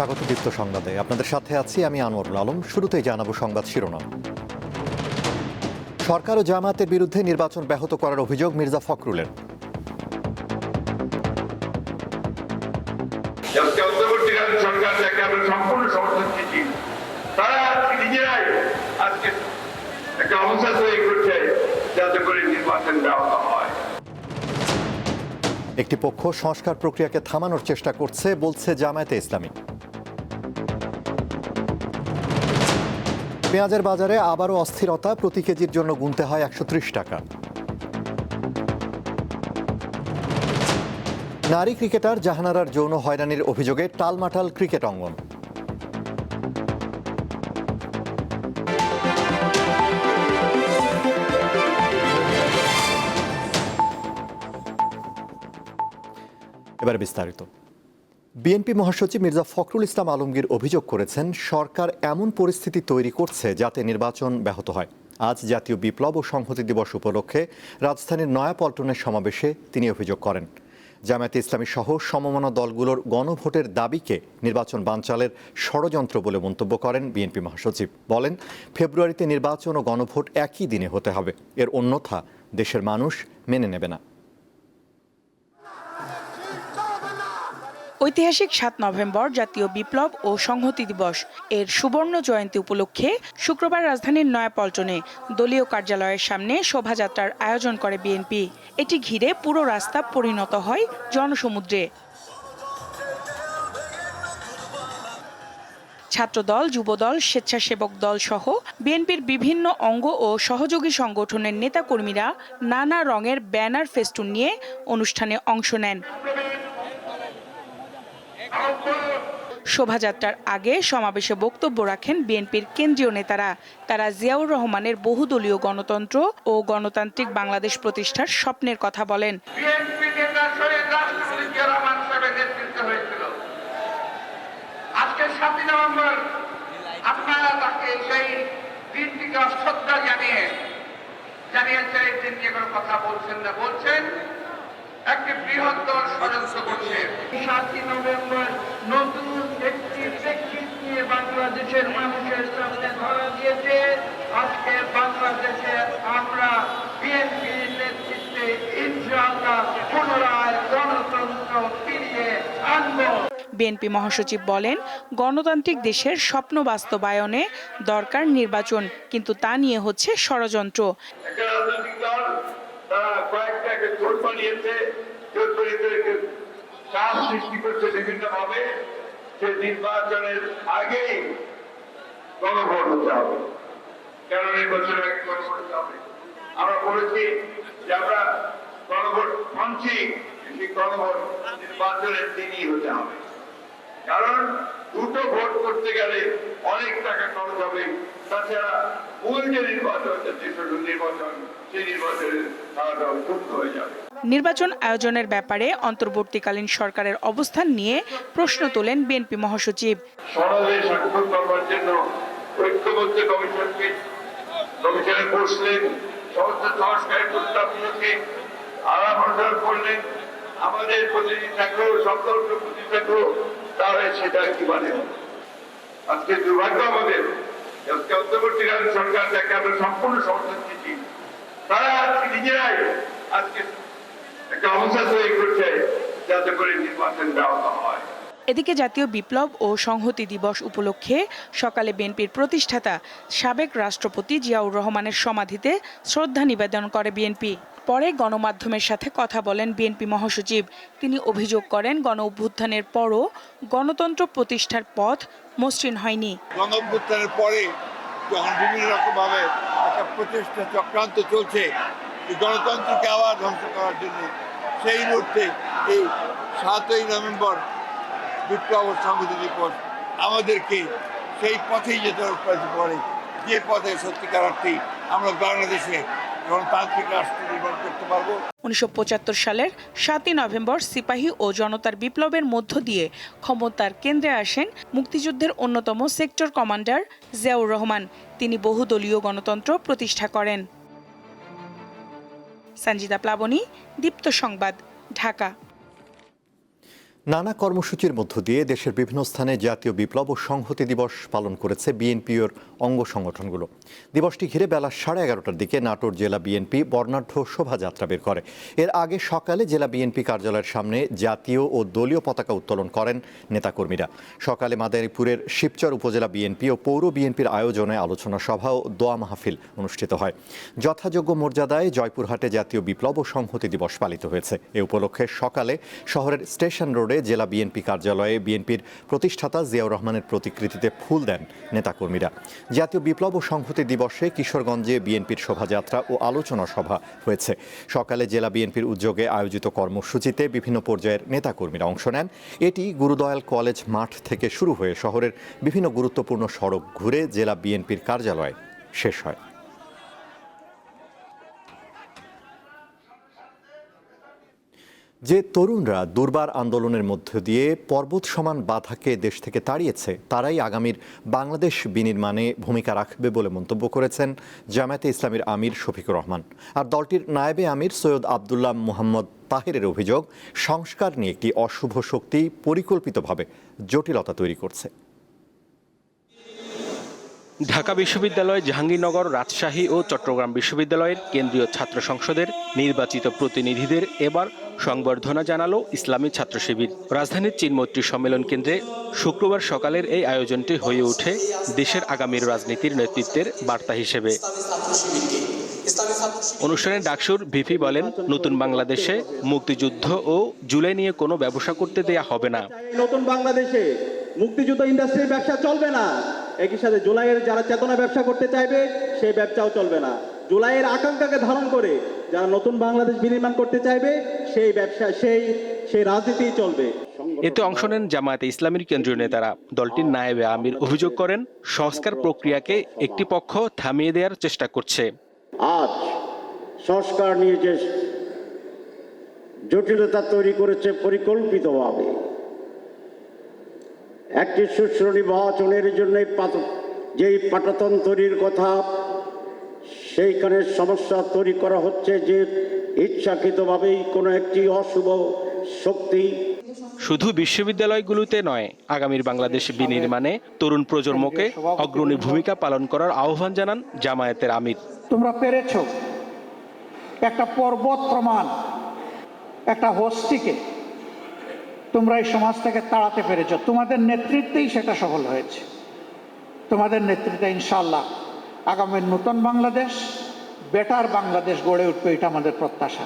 স্বাগত দীপ্ত সংবাদে। আপনাদের সাথে আছি আমি আনোয়ারুল আলম। শুরুতেই জানাব সংবাদ শিরোনাম। সরকার ও জামায়াতের বিরুদ্ধে নির্বাচন ব্যাহত করার অভিযোগ মির্জা ফখরুলের। একটি পক্ষ সংস্কার প্রক্রিয়াকে থামানোর চেষ্টা করছে বলছে জামায়াতে ইসলামী। পেঁয়াজের বাজারে আবারও অস্থিরতা, প্রতি কেজির জন্য গুনতে হয় একশো ত্রিশ টাকা। নারী ক্রিকেটার জাহানারার যৌন হয়রানির অভিযোগে টালমাটাল ক্রিকেট অঙ্গন। এবারে বিস্তারিত। বিএনপি মহাসচিব মির্জা ফখরুল ইসলাম আলমগীর অভিযোগ করেছেন, সরকার এমন পরিস্থিতি তৈরি করছে যাতে নির্বাচন ব্যাহত হয়। আজ জাতীয় বিপ্লব ও সংহতি দিবস উপলক্ষে রাজধানীর নয়াপল্টনের সমাবেশে তিনি অভিযোগ করেন। জামায়াতে ইসলামী সহ সমমনা দলগুলোর গণভোটের দাবিকে নির্বাচন বানচালের ষড়যন্ত্র বলে মন্তব্য করেন বিএনপি মহাসচিব। বলেন, ফেব্রুয়ারিতে নির্বাচন ও গণভোট একই দিনে হতে হবে। এর অন্যথা দেশের মানুষ মেনে নেবে না। ঐতিহাসিক সাত নভেম্বর জাতীয় বিপ্লব ও সংহতি দিবস। এর সুবর্ণ জয়ন্তী উপলক্ষে শুক্রবার রাজধানীর নয়াপল্টনে দলীয় কার্যালয়ের সামনে শোভাযাত্রার আয়োজন করে বিএনপি। এটি ঘিরে পুরো রাস্তা পরিণত হয় জনসমুদ্রে। ছাত্রদল, যুবদল, স্বেচ্ছাসেবক দল সহ বিএনপির বিভিন্ন অঙ্গ ও সহযোগী সংগঠনের নেতাকর্মীরা নানা রঙের ব্যানার ফেস্টুন নিয়ে অনুষ্ঠানে অংশ নেন। শোভাযাত্রার আগে সমাবেশে বক্তব্য রাখেন বিএনপির কেন্দ্রীয় নেতারা। তারা জিয়াউর রহমানের বহুদলীয় গণতন্ত্র ও গণতান্ত্রিক বাংলাদেশ প্রতিষ্ঠার স্বপ্নের কথা বলেন। জানিয়ে দিন নিয়ে কোনো কথা বলছেন না বলছেন। একটি বৃহত্তর ষড়যন্ত্র করছে। সাতই নভেম্বর নতুন একটি প্রেক্ষিত নিয়ে বাংলাদেশের মানুষের সামনে ধরা দিয়েছে। আজকে বাংলাদেশে আমরা বিএনপির নেতৃত্বে ইনশাআল্লাহ পুনরায় গণতন্ত্র ফিরিয়ে আনব। বিএনপি মহাসচিব বলেন গণতান্ত্রিক দেশের স্বপ্ন বাস্তবায়নে দরকার নির্বাচন কিন্তু তা নিয়ে হচ্ছে ষড়যন্ত্র। তারা বানিয়েছে জোট বানিয়ে চাপ সৃষ্টি করছে বিভিন্ন ভাবে সে নির্বাচনের আগেই গণভোট হতে হবে। কেন নির্বাচনের আগে গণভোট হতে হবে। আমরা বলেছি যে আমরা গণভোট মানছি গণভোট নির্বাচনের দিনই হতে হবে। কারণ দুটো ভোট করতে গেলে অনেক টাকা খরচ হবে। তাছাড়া মূল যে নির্বাচন নির্বাচন, সেই নির্বাচনের নির্বাচন আয়োজনের ব্যাপারে অন্তর্বর্তীকালীন সরকারের অবস্থান নিয়ে প্রশ্ন তোলেন বিএনপি মহাসচিব। আমাদের প্রতিনিধি সকল প্রতিনিধি তাহলে সেটা কি মানে আজকে দুর্ভাগ্য আমাদের অন্তর্বর্তীকালীন সরকার আমরা সম্পূর্ণ সমর্থন দিচ্ছি তারা আজকে নিজেরাই আজকে একটা অবস্থা তৈরি করছে যাতে করে নির্বাচন দেওয়া হয়। এদিকে জাতীয় বিপ্লব ও সংহতি দিবস উপলক্ষে সকালে বিএনপির প্রতিষ্ঠাতা সাবেক রাষ্ট্রপতি জিয়াউর রহমানের সমাধিতে শ্রদ্ধা নিবেদন করে বিএনপি। পরে গণমাধ্যমের সাথে কথা বলেন বিএনপি মহাসচিব। তিনি অভিযোগ করেন গণ অভ্যুত্থানের পরও গণতন্ত্র প্রতিষ্ঠার পথ মসৃণ হয়নি। গণঅভ্যুত্থানের পরে যখন বিভিন্ন রকমভাবে একটা প্রচেষ্টা চক্রান্ত চলছে। গণতন্ত্রকে আবার ধ্বংস করার জন্য। সেই মুহূর্তে এই সাতই নভেম্বর বিপ্লব সংহতি দিবস আমাদেরকে সেই পথেই যেতে পড়ে যে পথে সত্যিকার অর্থেই আমরা বাংলাদেশে উনিশশো সালের সাতই নভেম্বর সিপাহী ও জনতার বিপ্লবের মধ্য দিয়ে ক্ষমতার কেন্দ্রে আসেন মুক্তিযুদ্ধের অন্যতম সেক্টর কমান্ডার জিয়াউর রহমান। তিনি বহুদলীয় গণতন্ত্র প্রতিষ্ঠা করেন। সঞ্জিতা প্লাবনী, দীপ্ত সংবাদ, ঢাকা। নানা কর্মসূচির মধ্য দিয়ে দেশের বিভিন্ন স্থানে জাতীয় বিপ্লব ও সংহতি দিবস পালন করেছে বিএনপির অঙ্গ সংগঠনগুলো। দিবসটি ঘিরে বেলা সাড়ে এগারোটার দিকে নাটোর জেলা বিএনপি বর্ণাঢ্য শোভাযাত্রা বের করে। এর আগে সকালে জেলা বিএনপি কার্যালয়ের সামনে জাতীয় ও দলীয় পতাকা উত্তোলন করেন নেতাকর্মীরা। সকালে মাদারীপুরের শিবচর উপজেলা বিএনপি ও পৌর বিএনপির আয়োজনে আলোচনা সভা ও দোয়া মাহফিল অনুষ্ঠিত হয়। যথাযোগ্য মর্যাদায় জয়পুরহাটে জাতীয় বিপ্লব ও সংহতি দিবস পালিত হয়েছে। এ উপলক্ষে সকালে শহরের স্টেশন রোডে জেলা বিএনপি কার্যালয়ে বিএনপির প্রতিষ্ঠাতা জিয়াউর রহমানের প্রতিকৃতিতে ফুল দেন নেতাকর্মীরা। জাতীয় বিপ্লব ও সংহতি দিবসে কিশোরগঞ্জে বিএনপির শোভাযাত্রা ও আলোচনা সভা হয়েছে। সকালে জেলা বিএনপির উদ্যোগে আয়োজিত কর্মসূচিতে বিভিন্ন পর্যায়ের নেতাকর্মীরা অংশ নেন। এটি গুরুদয়াল কলেজ মাঠ থেকে শুরু হয়ে শহরের বিভিন্ন গুরুত্বপূর্ণ সড়ক ঘুরে জেলা বিএনপির কার্যালয়ে শেষ হয়। যে তরুণরা দুর্বার আন্দোলনের মধ্য দিয়ে পর্বত সমান বাধাকে দেশ থেকে তাড়িয়েছে, তারাই আগামীর বাংলাদেশ বিনির্মাণে ভূমিকা রাখবে বলে মন্তব্য করেছেন জামায়াতে ইসলামীর আমির শফিকুর রহমান। আর দলটির নায়েবে আমির সৈয়দ আবদুল্লাহ মোহাম্মদ তাহেরের অভিযোগ, সংস্কার নিয়ে একটি অশুভ শক্তি পরিকল্পিতভাবে জটিলতা তৈরি করছে। ঢাকা বিশ্ববিদ্যালয়, জাহাঙ্গীরনগর, রাজশাহী ও চট্টগ্রাম বিশ্ববিদ্যালয়ের কেন্দ্রীয় ছাত্র সংসদের নির্বাচিত প্রতিনিধিদের এবার সংবর্ধনা জানালো ইসলামী ছাত্র শিবির রাজধানীর চিনমৈত্রী সম্মেলন কেন্দ্রে শুক্রবার সকালের এই আয়োজনটি হয়ে ওঠে দেশের আগামীর রাজনীতির নেতৃত্বের বার্তা হিসেবে। অনুষ্ঠানে ডাকসুর ভিপি বলেন, নতুন বাংলাদেশে মুক্তিযুদ্ধ ও জুলাই নিয়ে কোনো ব্যবসা করতে দেয়া হবে না। নতুন বাংলাদেশে মুক্তিযুদ্ধ ইন্ডাস্ট্রির ব্যবসা চলবে না। একই সাথে জুলাইয়ের যারা চেতনা ব্যবসা করতে চাইবে সেই ব্যবসাও চলবে না। জুলাইয়ের আকাঙ্ক্ষাকে ধারণ করে যারা নতুন বাংলাদেশ বিনির্মাণ করতে চাইবে সেই ব্যবসা সেই সেই রাজনীতিই চলবে। এতে অংশ নেন জামায়াতে ইসলামীর কেন্দ্রীয় নেতারা। দলটির নায়েবে আমির অভিযোগ করেন সংস্কার প্রক্রিয়াকে একটি পক্ষ থামিয়ে দেওয়ার চেষ্টা করছে। আজ সংস্কার নিয়ে যে জটিলতা তৈরি করেছে পরিকল্পিতভাবে একটি সুষ্ঠু নির্বাচনের জন্য যেই পাটাতন তৈরির কথা সেইখানে সমস্যা তৈরি করা হচ্ছে যে ইচ্ছাকৃতভাবেই কোনো একটি অশুভ শক্তি। শুধু বিশ্ববিদ্যালয়গুলোতে নয় আগামীর বাংলাদেশ বিনির্মাণে তরুণ প্রজন্মকে অগ্রণী ভূমিকা পালন করার আহ্বান জানান জামায়াতের আমির। তোমরা পেরেছ একটা পর্বত প্রমাণ একটা হস্তিকে। তোমরা এই সমাজ থেকে তাড়াতে পেরেছ। তোমাদের নেতৃত্বেই সেটা সফল হয়েছে। তোমাদের নেতৃত্বে ইনশাল্লাহ আগামী নতুন বাংলাদেশ বেটার বাংলাদেশ গড়ে উঠবে এটা আমাদের প্রত্যাশা।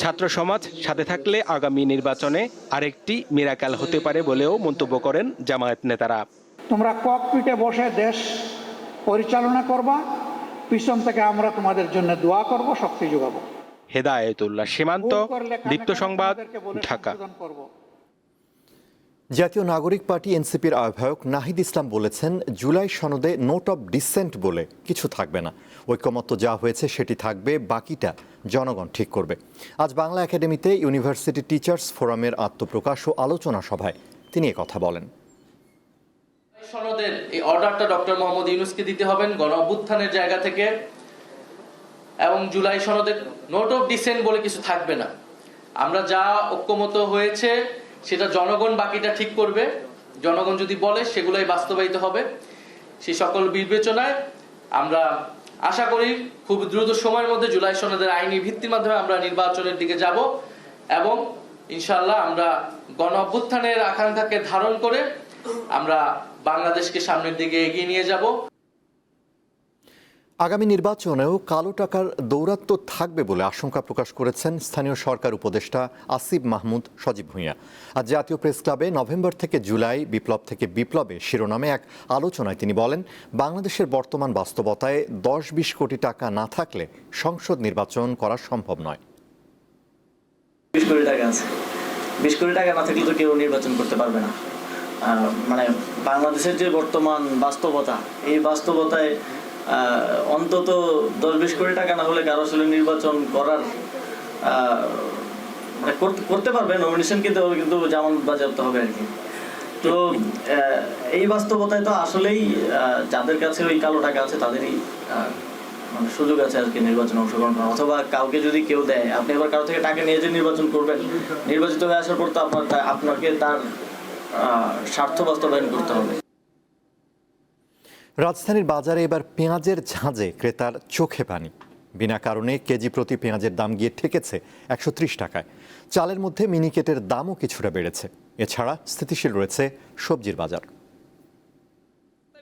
ছাত্র সমাজ সাথে থাকলে আগামী নির্বাচনে আরেকটি মিরাকাল হতে পারে বলেও মন্তব্য করেন জামায়াত নেতারা। তোমরা ককপিটে বসে দেশ পরিচালনা করবা পিছন থেকে আমরা তোমাদের জন্য দোয়া করব শক্তি যোগাবো। হেদায়েতুল্লাহ সীমান্ত দীপ্ত সংবাদ ঢাকা। জাতীয় নাগরিক পার্টি এনসিপির আহ্বায়ক নাহিদ ইসলাম বলেছেন, জুলাই সনদে নোট অফ ডিসেন্ট বলে কিছু থাকবে না। ঐকমত্য যা হয়েছে সেটি থাকবে, বাকিটা জনগণ ঠিক করবে। আজ বাংলা একাডেমিতে ইউনিভার্সিটি টিচার্স ফোরামের আত্মপ্রকাশ ও আলোচনা সভায় তিনি কথা বলেন। সনদের এই অর্ডারটা ডক্টর মোহাম্মদ ইউনুসকে দিতে হবেন গণ জায়গা থেকে। এবং জুলাই সনদের নোট অফ ডিসেন্ট বলে কিছু থাকবে না। আমরা যা ঐক্যমত হয়েছে সেটা জনগণ বাকিটা ঠিক করবে। জনগণ যদি বলে, সেগুলোই বাস্তবায়িত হবে। সেই সকল বিবেচনায় আমরা আশা করি খুব দ্রুত সময়ের মধ্যে জুলাই সনদের আইনি ভিত্তির মাধ্যমে আমরা নির্বাচনের দিকে যাব এবং ইনশাল্লাহ আমরা গণ অভ্যুত্থানের আকাঙ্ক্ষাকে ধারণ করে আমরা বাংলাদেশকে সামনের দিকে এগিয়ে নিয়ে যাব। আগামী নির্বাচনেও কালো টাকার দৌরাত্ম্য থাকবে বলে আশঙ্কা প্রকাশ করেছেন স্থানীয় সরকার উপদেষ্টা আসিফ মাহমুদ সজীব ভূঁইয়া। আজ জাতীয় প্রেস ক্লাবে নভেম্বর থেকে জুলাই বিপ্লব থেকে বিপ্লবে শিরোনামে এক আলোচনায় তিনি বলেন, বাংলাদেশের বর্তমান বাস্তবতায় দশ বিশ কোটি টাকা না থাকলে সংসদ নির্বাচন করা সম্ভব নয়। বিশ কোটি টাকা আছে। বিশ কোটি টাকা না থাকলে তো কেউ নির্বাচন করতে পারবে না। মানে বাংলাদেশের যে বর্তমান বাস্তবতা, এই বাস্তবতায় অন্তত দশ বিশ কোটি টাকা না হলে কারও আসলে নির্বাচন করার মানে করতে- পারবে নমিনেশন কিনতে হবে, কিন্তু যেমন বাজাতে হবে আর কি। তো এই বাস্তবতায় তো আসলেই যাদের কাছে ওই কালো টাকা আছে তাদেরই মানে সুযোগ আছে আর কি নির্বাচনে অংশগ্রহণ করা অথবা কাউকে যদি কেউ দেয়, আপনি এবার কারও থেকে টাকা নিয়ে যে নির্বাচন করবেন, নির্বাচিত হয়ে আসার পর তো আপনার, আপনাকে তার স্বার্থ বাস্তবায়ন করতে হবে। রাজধানীর বাজারে এবার পেঁয়াজের ঝাঁজে ক্রেতার চোখে পানি। বিনা কারণে কেজি প্রতি পেঁয়াজের দাম গিয়ে ঠেকেছে একশো ত্রিশ টাকায়। চালের মধ্যে মিনিকেটের দামও কিছুটা বেড়েছে। এছাড়া স্থিতিশীল রয়েছে সবজির বাজার।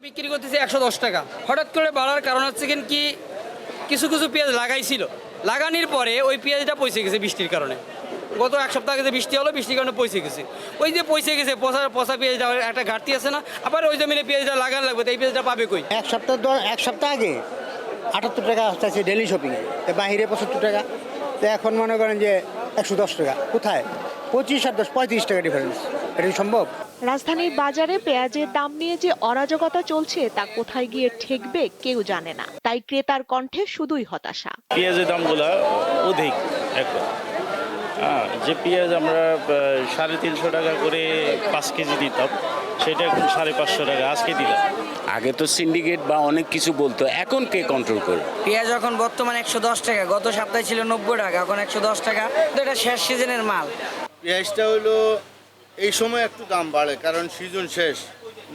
বিক্রি করতেছে একশো দশ টাকা। হঠাৎ করে বাড়ার কারণ হচ্ছে কি, কিছু কিছু পেঁয়াজ লাগাইছিল। লাগানির পরে ওই পেঁয়াজটা পয়সে গেছে বৃষ্টির কারণে। গত এক সপ্তাহ আগে যে বৃষ্টি হলো বৃষ্টির কারণে পয়সে গেছে। ওই যে পয়সে গেছে পচা পচা পেঁয়াজটা একটা ঘাটতি আছে না? আবার ওই জমিনে পেঁয়াজটা লাগান লাগবে তো এই পেঁয়াজটা পাবে কই? এক সপ্তাহ এক সপ্তাহ আগে আটাত্তর টাকা আছে ডেলি শপিংয়ে তো বাহিরে পঁচাত্তর টাকা। তো এখন মনে করেন যে একশো দশ টাকা। কোথায়? পঁচিশ আর দশ পঁয়ত্রিশ টাকা ডিফারেন্স এটা কি সম্ভব? রাজধানীর বাজারে পেঁয়াজের দাম নিয়ে যে অরাজকতা চলছে তা কোথায় গিয়ে ঠেকবে কেউ জানে না। তাই ক্রেতার কণ্ঠে শুধুই হতাশা। পেঁয়াজের দামগুলো অধিক এখন। যে পেঁয়াজ আমরা সাড়ে তিনশো টাকা করে পাঁচ কেজি দিতাম সেটা এখন সাড়ে পাঁচশো টাকা আজকে দিলাম। আগে তো সিন্ডিকেট বা অনেক কিছু বলতো এখন কে কন্ট্রোল করে? পেঁয়াজ এখন বর্তমানে একশো দশ টাকা গত সপ্তাহে ছিল নব্বই টাকা এখন একশো দশ টাকা তো এটা শেষ সিজনের মাল। পেঁয়াজটা হলো এই সময় একটু দাম বাড়ে কারণ সিজন শেষ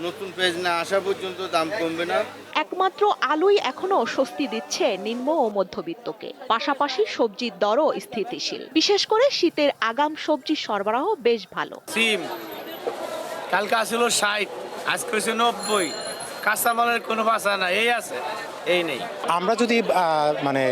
নতুন পেঁয়াজ না আসা পর্যন্ত দাম কমবে না। একমাত্র আলুই এখনও স্বস্তি দিচ্ছে নিম্ন ও মধ্যবিত্তকে। পাশাপাশি সবজির দরও স্থিতিশীল। বিশেষ করে শীতের আগাম সবজি সরবরাহ বেশ ভালো। সিম, কালকে আসলো ষাট, আজকে নব্বই। কাঁচামালের কোনো ভাষা না এই আছে। এই নেই। আমরা যদি মানে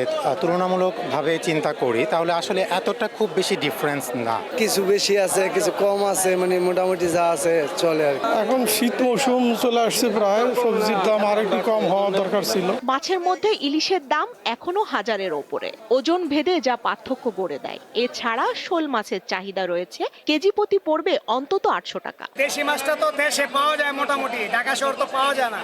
তুলনামূলকভাবে চিন্তা করি তাহলে আসলে এতটা খুব বেশি ডিফারেন্স না। কিছু বেশি আছে কিছু কম আছে মানে মোটামুটি যা আছে চলে আর এখন শীত মৌসুম চলে আসছে প্রায় সবজির দাম আর একটু কম হওয়া দরকার ছিল। মাছের মধ্যে ইলিশের দাম এখনও হাজারের ওপরে। ওজন ভেদে যা পার্থক্য গড়ে দেয়। এছাড়া শোল মাছের চাহিদা রয়েছে কেজি প্রতি পড়বে অন্তত আটশো টাকা। দেশি মাছটা তো দেশে পাওয়া যায় মোটামুটি ঢাকা শহর তো পাওয়া যায় না।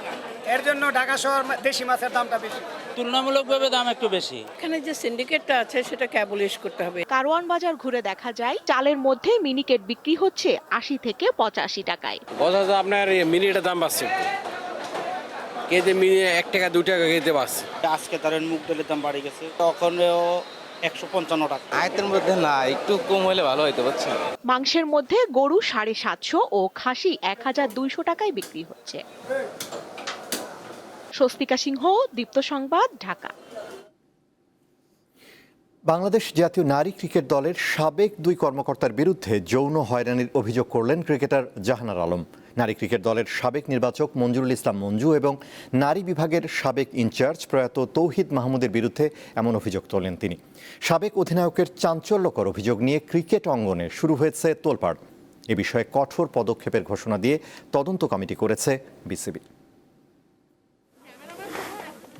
এর জন্য ঢাকা শহর দেশি মাছের দামটা বেশি? তুলনামূলকভাবে দাম একটু বেশি। এখানে যে সিন্ডিকেটটা আছে সেটাকে অ্যাবলিশ করতে হবে। কারওয়ান বাজার ঘুরে দেখা যায় চালের মধ্যে মিনিকেট বিক্রি হচ্ছে আশি থেকে পঁচাশি টাকায়। কথা তো আপনার মিনিটের দাম বাড়ছে কেজি মিনি এক টাকা দু টাকা কেজি বাড়ছে। আজকে ধরেন মুগ ডালের দাম বাড়ে গেছে তখন একশো পঞ্চান্ন টাকা। আয়তের মধ্যে না একটু কম হলে ভালো হইতে বুঝছেন? মাংসের মধ্যে গরু সাড়ে সাতশো ও খাসি এক হাজার দুইশো টাকায় বিক্রি হচ্ছে। স্বস্তিকা সিংহ, দীপ্ত সংবাদ, ঢাকা। বাংলাদেশ জাতীয় নারী ক্রিকেট দলের সাবেক দুই কর্মকর্তার বিরুদ্ধে যৌন হয়রানির অভিযোগ করলেন ক্রিকেটার জাহানার আলম। নারী ক্রিকেট দলের সাবেক নির্বাচক মঞ্জুরুল ইসলাম মঞ্জু এবং নারী বিভাগের সাবেক ইনচার্জ প্রয়াত তৌহিদ মাহমুদের বিরুদ্ধে এমন অভিযোগ তোলেন তিনি। সাবেক অধিনায়কের চাঞ্চল্যকর অভিযোগ নিয়ে ক্রিকেট অঙ্গনে শুরু হয়েছে তোলপাড়। এ বিষয়ে কঠোর পদক্ষেপের ঘোষণা দিয়ে তদন্ত কমিটি করেছে বিসিবি।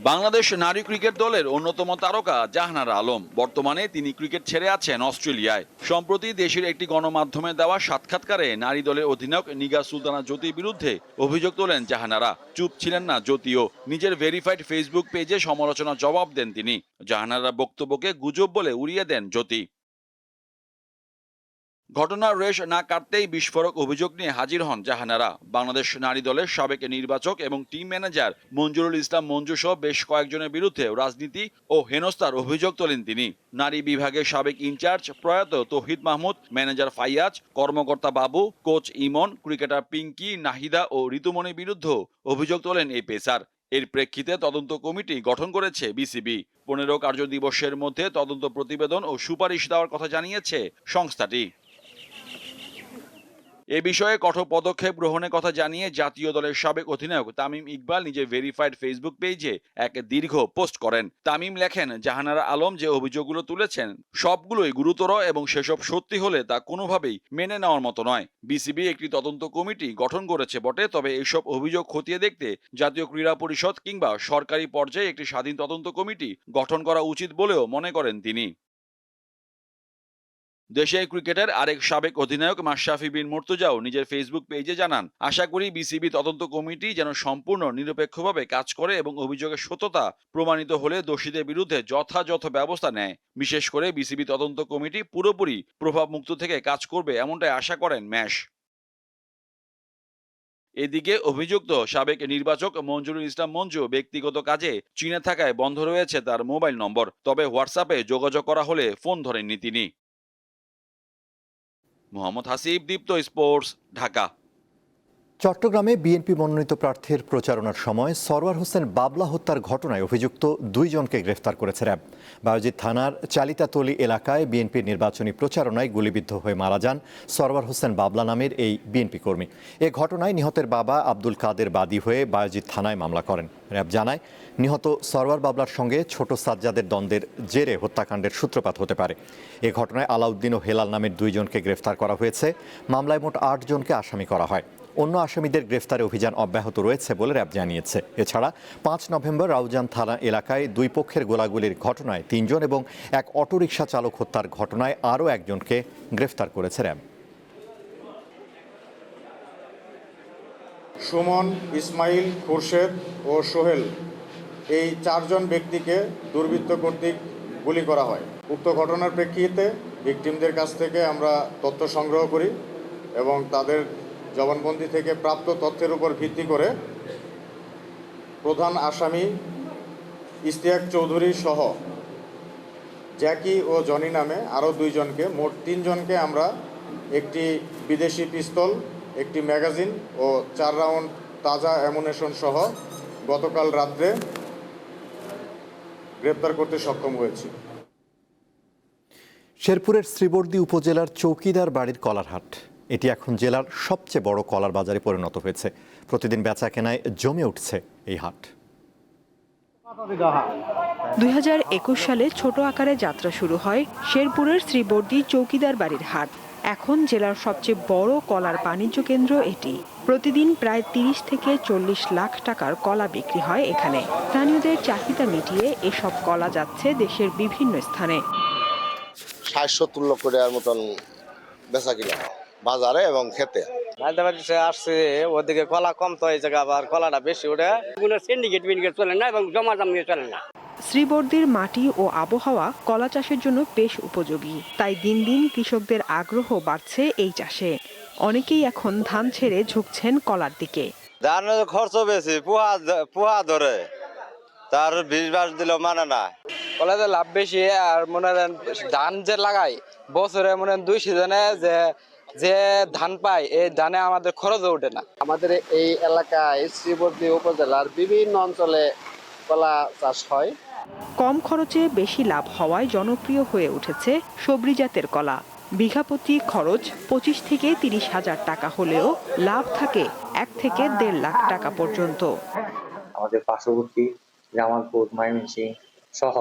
বাংলাদেশ নারী ক্রিকেট দলের অন্যতম তারকা জাহানারা আলম। বর্তমানে তিনি ক্রিকেট ছেড়ে আছেন অস্ট্রেলিয়ায়। সম্প্রতি দেশের একটি গণমাধ্যমে দেওয়া সাক্ষাৎকারে নারী দলের অধিনায়ক নিগা সুলতানা জ্যোতির বিরুদ্ধে অভিযোগ তোলেন জাহানারা। চুপ ছিলেন না জ্যোতিও। নিজের ভেরিফাইড ফেসবুক পেজে সমালোচনা জবাব দেন তিনি। জাহানারা বক্তব্যকে গুজব বলে উড়িয়ে দেন জ্যোতি। ঘটনার রেশ না কাটতেই বিস্ফোরক অভিযোগ নিয়ে হাজির হন জাহানারা। বাংলাদেশ নারী দলের সাবেক নির্বাচক এবং টিম ম্যানেজার মঞ্জুরুল ইসলাম মঞ্জু সহ বেশ কয়েকজনের বিরুদ্ধে রাজনীতি ও হেনস্থার অভিযোগ তোলেন তিনি। নারী বিভাগের সাবেক ইনচার্জ প্রয়াত তৌহিদ মাহমুদ, ম্যানেজার ফাইয়াজ, কর্মকর্তা বাবু, কোচ ইমন, ক্রিকেটার পিঙ্কি, নাহিদা ও ঋতুমণির বিরুদ্ধে অভিযোগ তোলেন এই পেসার। এর প্রেক্ষিতে তদন্ত কমিটি গঠন করেছে বিসিবি। পনেরো কার্য দিবসের মধ্যে তদন্ত প্রতিবেদন ও সুপারিশ দেওয়ার কথা জানিয়েছে সংস্থাটি। এ বিষয়ে কঠোর পদক্ষেপ গ্রহণের কথা জানিয়ে জাতীয় দলের সাবেক অধিনায়ক তামিম ইকবাল নিজের ভেরিফাইড ফেসবুক পেজে এক দীর্ঘ পোস্ট করেন। তামিম লেখেন, জাহানারা আলম যে অভিযোগগুলো তুলেছেন, সবগুলোই গুরুতর এবং সেসব সত্যি হলে তা কোনোভাবেই মেনে নেওয়ার মতো নয়। বিসিবি একটি তদন্ত কমিটি গঠন করেছে বটে, তবে এইসব অভিযোগ খতিয়ে দেখতে জাতীয় ক্রীড়া পরিষদ কিংবা সরকারি পর্যায়ে একটি স্বাধীন তদন্ত কমিটি গঠন করা উচিত বলেও মনে করেন তিনি। দেশে ক্রিকেটের আরেক সাবেক অধিনায়ক মাশরাফি বিন মুর্তজাও নিজের ফেসবুক পেজে জানান, আশা করি বিসিবি তদন্ত কমিটি যেন সম্পূর্ণ নিরপেক্ষভাবে কাজ করে এবং অভিযোগের সত্যতা প্রমাণিত হলে দোষীদের বিরুদ্ধে যথাযথ ব্যবস্থা নেয়। বিশেষ করে বিসিবি তদন্ত কমিটি পুরোপুরি প্রভাবমুক্ত থেকে কাজ করবে এমনটাই আশা করেন ম্যাশ। এদিকে অভিযুক্ত সাবেক নির্বাচক মঞ্জুরুল ইসলাম মঞ্জু ব্যক্তিগত কাজে চীনে থাকায় বন্ধ রয়েছে তার মোবাইল নম্বর, তবে হোয়াটসঅ্যাপে যোগাযোগ করা হলে ফোন ধরেননি তিনি। মোহাম্মদ হাসিব দীপ্ত স্পোর্টস ঢাকা। চট্টগ্রামে বিএনপি মনোনীত প্রার্থীর প্রচারণার সময় সরওয়ার হোসেন বাবলা হত্যার ঘটনায় অভিযুক্ত দুইজনকে গ্রেফতার করেছে র্যাব। বায়োজিৎ থানার চালিতাতলি এলাকায় বিএনপির নির্বাচনী প্রচারণায় গুলিবিদ্ধ হয়ে মারা যান সরওয়ার হোসেন বাবলা নামের এই বিএনপি কর্মী। এ ঘটনায় নিহতের বাবা আব্দুল কাদের বাদী হয়ে বায়োজিৎ থানায় মামলা করেন। র্যাব জানায়, নিহত সরওয়ার বাবলার সঙ্গে ছোট সাজ্জাদের দ্বন্দ্বের জেরে হত্যাকাণ্ডের সূত্রপাত হতে পারে। এ ঘটনায় আলাউদ্দিন ও হেলাল নামের দুইজনকে গ্রেফতার করা হয়েছে। মামলায় মোট আটজনকে আসামি করা হয়। অন্য আসামিদের গ্রেফতারে অভিযান অব্যাহত রয়েছে বলে র্যাব জানিয়েছে। এছাড়া পাঁচ নভেম্বর রাউজান থানা এলাকায় দুই পক্ষের গোলাগুলির ঘটনায় তিনজন এবং এক অটোরিকশা চালক হত্যার ঘটনায় আরও একজনকে গ্রেফতার করেছে র্যাব। সুমন, ইসমাইল, খুরশেদ ও সোহেল এই চারজন ব্যক্তিকে দুর্বৃত্ত কর্তৃক গুলি করা হয়। উক্ত ঘটনার প্রেক্ষিতে ভিকটিমদের কাছ থেকে আমরা তথ্য সংগ্রহ করি এবং তাদের জবানবন্দি থেকে প্রাপ্ত তথ্যের উপর ভিত্তি করে প্রধান আসামি ইশতিয়াক চৌধুরী সহ জ্যাকি ও জনি নামে আরও দুইজনকে, মোট তিনজনকে আমরা একটি বিদেশি পিস্তল, একটি ম্যাগাজিন ও চার রাউন্ড তাজা অ্যামুনেশন সহ গতকাল রাত্রে গ্রেপ্তার করতে সক্ষম হয়েছি। শেরপুরের শ্রীবর্দী উপজেলার চৌকিদার বাড়ির কলারহাট। এটি এখন জেলার সবচেয়ে বড় কলার বাজারে পরিণত হয়েছে। প্রতিদিন বেচা কেনায় জমে উঠছে এই হাট। দুই হাজার একুশ সালে ছোট আকারে যাত্রা শুরু হয় শেরপুরের শ্রীবর্দী চৌকিদার বাড়ির হাট। এখন জেলার সবচেয়ে বড় কলার বাণিজ্য কেন্দ্র এটি। প্রতিদিন প্রায় তিরিশ থেকে চল্লিশ লাখ টাকার কলা বিক্রি হয় এখানে। স্থানীয়দের চাহিদা মিটিয়ে এসব কলা যাচ্ছে দেশের বিভিন্ন স্থানে। ষাট সত্তর লক্ষ টাকার মতন বেচা কিনা বাজারে এবং খেতে। হায়দ্রাবাদে আসছে ওদিকে কলা কম তো এই জায়গা আবার কলাটা বেশি ওঠে। এগুলো সিন্ডিকেট মিন্ডিকেট চলে না এবং জমা জম চলে না। শ্রীবর্দীর মাটি ও আবহাওয়া কলা চাষের জন্য বেশ উপযোগী। তাই দিন দিন কৃষকদের আগ্রহ বাড়ছে এই চাষে। অনেকেই এখন ধান ছেড়ে ঝুঁকছেন কলার দিকে। ধানের খরচ বেশি পোহা পোহা ধরে। তার বিষ বাস দিলেও মানে না। কলাতে লাভ বেশি আর মনে করেন ধান যে লাগাই বছরে মনে দুই সিজনে যে যে ধান পাই এই ধানে আমাদের খরচও ওঠে না। আমাদের এই এলাকায় শ্রীবর্দী উপজেলার বিভিন্ন অঞ্চলে কলা চাষ হয়। কম খরচে বেশি লাভ হওয়ায় জনপ্রিয় হয়ে উঠেছে সবরি জাতের কলা। বিঘাপতি খরচ পঁচিশ থেকে তিরিশ হাজার টাকা হলেও লাভ থাকে এক থেকে দেড় লাখ টাকা পর্যন্ত। আমাদের পার্শ্ববর্তী জামালপুর ময়মনসিং সহ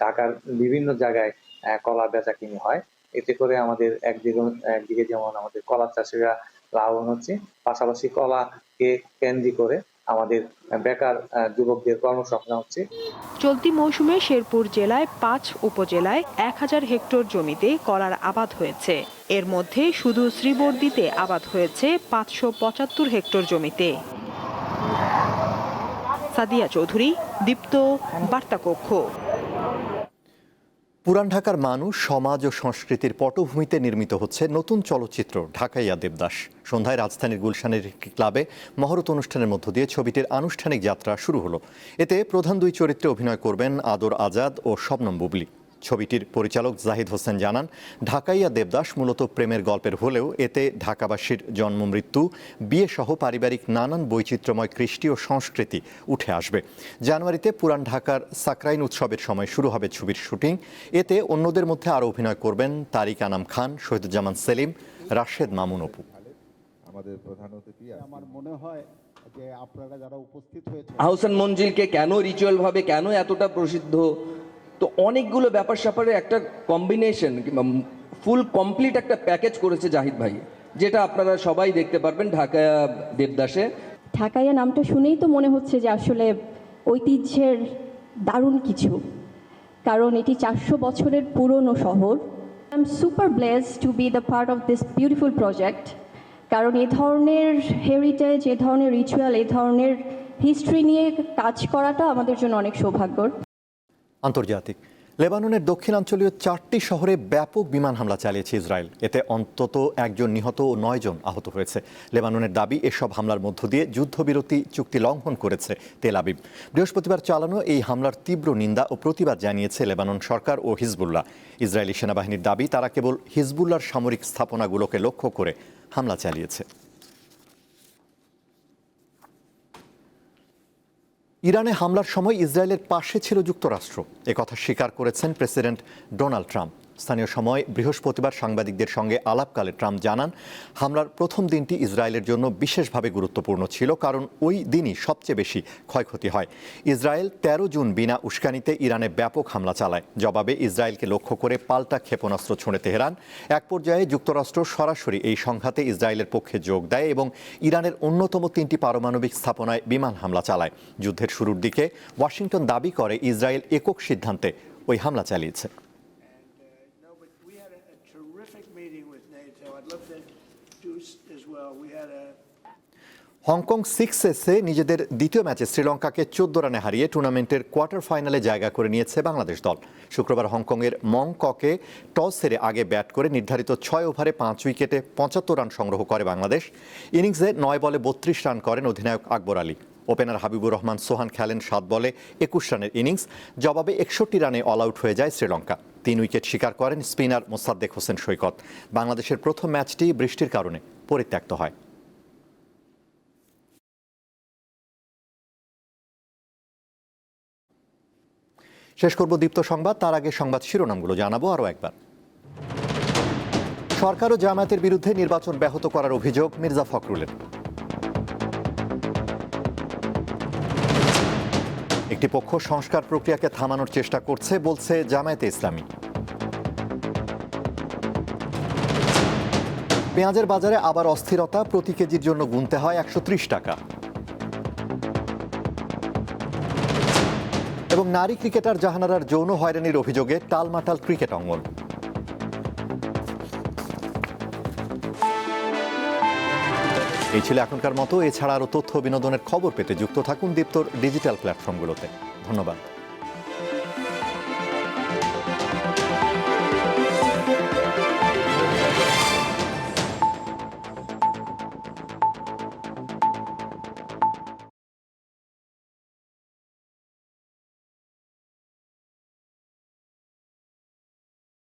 ঢাকার বিভিন্ন জায়গায় আহ, কলা বেচা কিনি হয়। এতে করে আমাদের একদিকে একদিকে যেমন আমাদের কলা চাষিরা লাভবান হচ্ছে, পাশাপাশি কলাকে কেন্দ্রী করে আমাদের বেকার যুবকদের কর্মসংস্থান হচ্ছে। চলতি মৌসুমে শেরপুর জেলায় পাঁচ উপজেলায় এক হাজার হেক্টর জমিতে কলার আবাদ হয়েছে। এর মধ্যে শুধু শ্রীবর্দিতে আবাদ হয়েছে পাঁচশো পঁচাত্তর হেক্টর জমিতে। সাদিয়া চৌধুরী, দীপ্ত, বার্তাকক্ষ। পুরান ঢাকার মানুষ সমাজ ও সংস্কৃতির পটভূমিতে নির্মিত হচ্ছে নতুন চলচ্চিত্র, ঢাকাইয়া দেবদাস। সন্ধ্যায় রাজধানীর গুলশানের একটি ক্লাবে মহরত অনুষ্ঠানের মধ্য দিয়ে ছবিটির আনুষ্ঠানিক যাত্রা শুরু হলো। এতে প্রধান দুই চরিত্রে অভিনয় করবেন আদর আজাদ ও শবনম বুবলি। ছবিটির পরিচালক জাহিদ হোসেন জানান ঢাকাইয়া দেবদাস মূলত প্রেমের গল্পের হলেও এতে ঢাকাবাসীর জন্ম মৃত্যু বিয়ে সহ পারিবারিক নানান বৈচিত্র্যময় কৃষ্টি ও সংস্কৃতি উঠে আসবে। জানুয়ারিতে পুরান ঢাকার সাকরাইন উৎসবের সময় শুরু হবে ছবির শুটিং। এতে অন্যদের মধ্যে আরও অভিনয় করবেন তারিক আনাম খান শহীদুজ্জামান সেলিম রাশেদ মামুন অপু। আমাদের প্রধান অতিথি আমার মনে হয় যে আপনারা যারা উপস্থিত হয়েছে আহসান মঞ্জিলকে কেন রিচুয়াল ভাবে কেন এতটা প্রসিদ্ধ? তো অনেকগুলো ব্যাপার স্যাপারের একটা কম্বিনেশন ফুল কমপ্লিট একটা প্যাকেজ করেছে জাহিদ ভাই, যেটা আপনারা সবাই দেখতে পারবেন ঢাকা দেবদাসে। ঢাকাইয়া নামটা শুনেই তো মনে হচ্ছে যে আসলে ঐতিহ্যের দারুণ কিছু, কারণ এটি চারশো বছরের পুরনো শহর। I am super blessed to be the part of this beautiful project কারণ এ ধরনের হেরিটেজ এ ধরনের রিচুয়াল এ ধরনের হিস্ট্রি নিয়ে কাজ করাটা আমাদের জন্য অনেক সৌভাগ্যর। আন্তর্জাতিক। লেবাননের দক্ষিণাঞ্চলীয় চারটি শহরে ব্যাপক বিমান হামলা চালিয়েছে ইসরায়েল। এতে অন্তত একজন নিহত ও নয়জন আহত হয়েছে। লেবাননের দাবি, এসব হামলার মধ্য দিয়ে যুদ্ধবিরতি চুক্তি লঙ্ঘন করেছে তেল আবিব। বৃহস্পতিবার চালানো এই হামলার তীব্র নিন্দা ও প্রতিবাদ জানিয়েছে লেবানন সরকার ও হিজবুল্লাহ। ইসরায়েলি সেনাবাহিনীর দাবি, তারা কেবল হিজবুল্লাহর সামরিক স্থাপনাগুলোকে লক্ষ্য করে হামলা চালিয়েছে। ইরানে হামলার সময় ইসরায়েলের পাশে ছিল যুক্তরাষ্ট্র। একথা স্বীকার করেছেন প্রেসিডেন্ট ডোনাল্ড ট্রাম্প। স্থানীয় সময় বৃহস্পতিবার সাংবাদিকদের সঙ্গে আলাপকালে ট্রাম্প জানান, হামলার প্রথম দিনটি ইসরায়েলের জন্য বিশেষভাবে গুরুত্বপূর্ণ ছিল কারণ ওই দিনই সবচেয়ে বেশি ক্ষয়ক্ষতি হয়। ইসরায়েল ১৩ জুন বিনা উস্কানিতে ইরানে ব্যাপক হামলা চালায়। জবাবে ইসরায়েলকে লক্ষ্য করে পাল্টা ক্ষেপণাস্ত্র ছুঁড়ে তেহরান। এক পর্যায়ে যুক্তরাষ্ট্র সরাসরি এই সংঘাতে ইসরায়েলের পক্ষে যোগ দেয় এবং ইরানের অন্যতম তিনটি পারমাণবিক স্থাপনায় বিমান হামলা চালায়। যুদ্ধের শুরুর দিকে ওয়াশিংটন দাবি করে, ইসরায়েল একক সিদ্ধান্তে ওই হামলা চালিয়েছে। হংকং সিক্স এসে নিজেদের দ্বিতীয় ম্যাচে শ্রীলঙ্কাকে চোদ্দ রানে হারিয়ে টুর্নামেন্টের কোয়ার্টার ফাইনালে জায়গা করে নিয়েছে বাংলাদেশ দল। শুক্রবার হংকংয়ের মংককে টস সেরে আগে ব্যাট করে নির্ধারিত ছয় ওভারে পাঁচ উইকেটে পঁচাত্তর রান সংগ্রহ করে বাংলাদেশ। ইনিংসে নয় বলে বত্রিশ রান করেন অধিনায়ক আকবর আলী। ওপেনার হাবিবুর রহমান সোহান খেলেন সাত বলে একুশ রানের ইনিংস, জবাবে একষট্টি রানে অল আউট হয়ে যায় শ্রীলঙ্কা। তিন উইকেট শিকার করেন স্পিনার মোসাদ্দেক হোসেন সৈকত। বাংলাদেশের প্রথম ম্যাচটি বৃষ্টির কারণে পরিত্যক্ত হয়। শেষ করব দীপ্ত সংবাদ, তার আগে সংবাদ শিরোনামগুলো জানাব আরও একবার। সরকার ও জামায়াতের বিরুদ্ধে নির্বাচন ব্যাহত করার অভিযোগ মির্জা ফখরুলের। একটি পক্ষ সংস্কার প্রক্রিয়াকে থামানোর চেষ্টা করছে, বলছে জামায়াতে ইসলামী। পেঁয়াজের বাজারে আবার অস্থিরতা, প্রতি কেজির জন্য গুনতে হয় একশো ত্রিশ টাকা। এবং নারী ক্রিকেটার জাহানারার যৌন হয়রানির অভিযোগে টালমাটাল ক্রিকেট অঙ্গন। এই ছিল এখনকার মতো। এছাড়া আরও তথ্য বিনোদনের খবর পেতে যুক্ত থাকুন দীপ্তর ডিজিটাল প্ল্যাটফর্মগুলোতে। ধন্যবাদ।